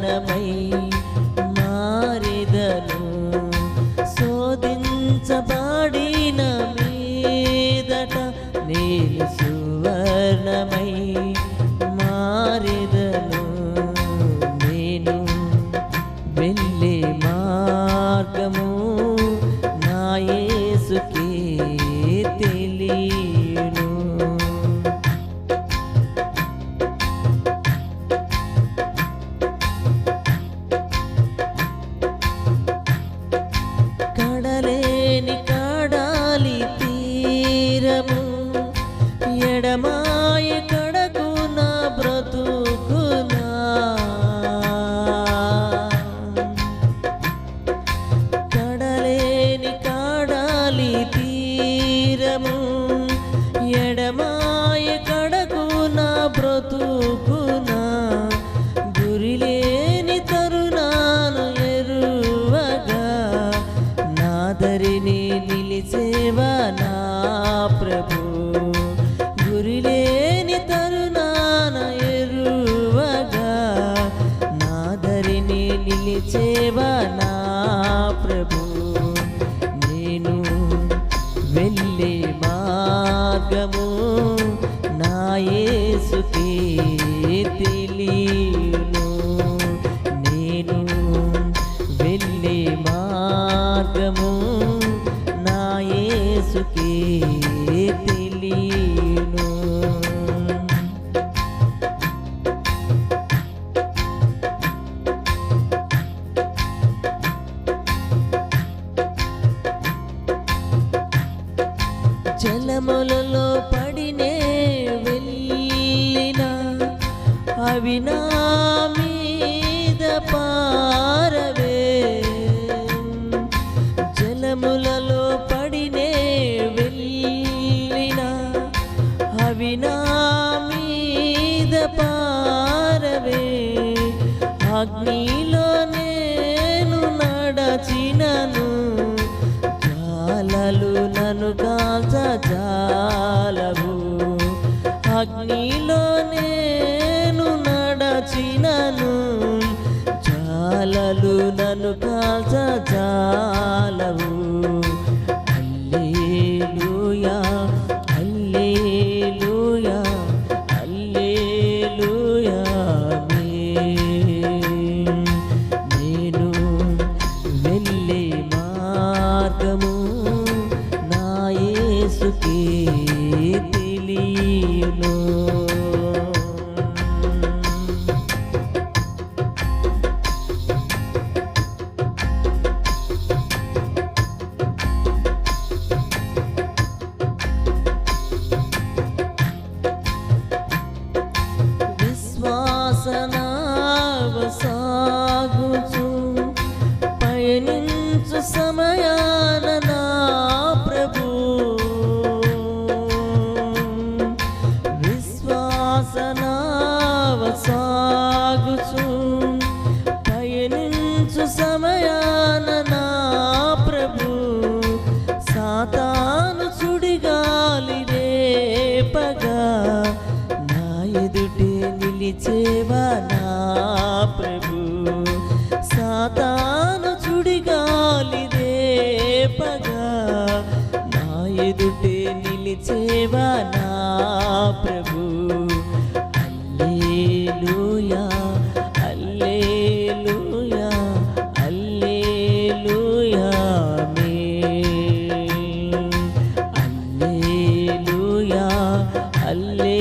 మౌనమై మారిదను. శోధించబడిన మీదట నేను సువర్ణమై మారిదను. నేను వెళ్ళే మార్గము నాయసుకి మార్గము నాయసుకే తెలియను. నేను వెళ్ళే మార్గము అగ్నిలో నేను నడచినను. జాలలు నన్ను కాల్చ జాలవు. అగ్నిలో నేను నడచినను. జాలలు నన్ను కాల్చ జాలవు. సాగుచు పయనించు సమయాన నా ప్రభు. సాతాను చుడిగాలి రేపగా నా ఎదుటే నిలిచేవా నా ప్రభు. సాతాను చుడిగాలి రేపగా నా ఎదుటే నిలిచేవా నా ప్రభు. తల్లి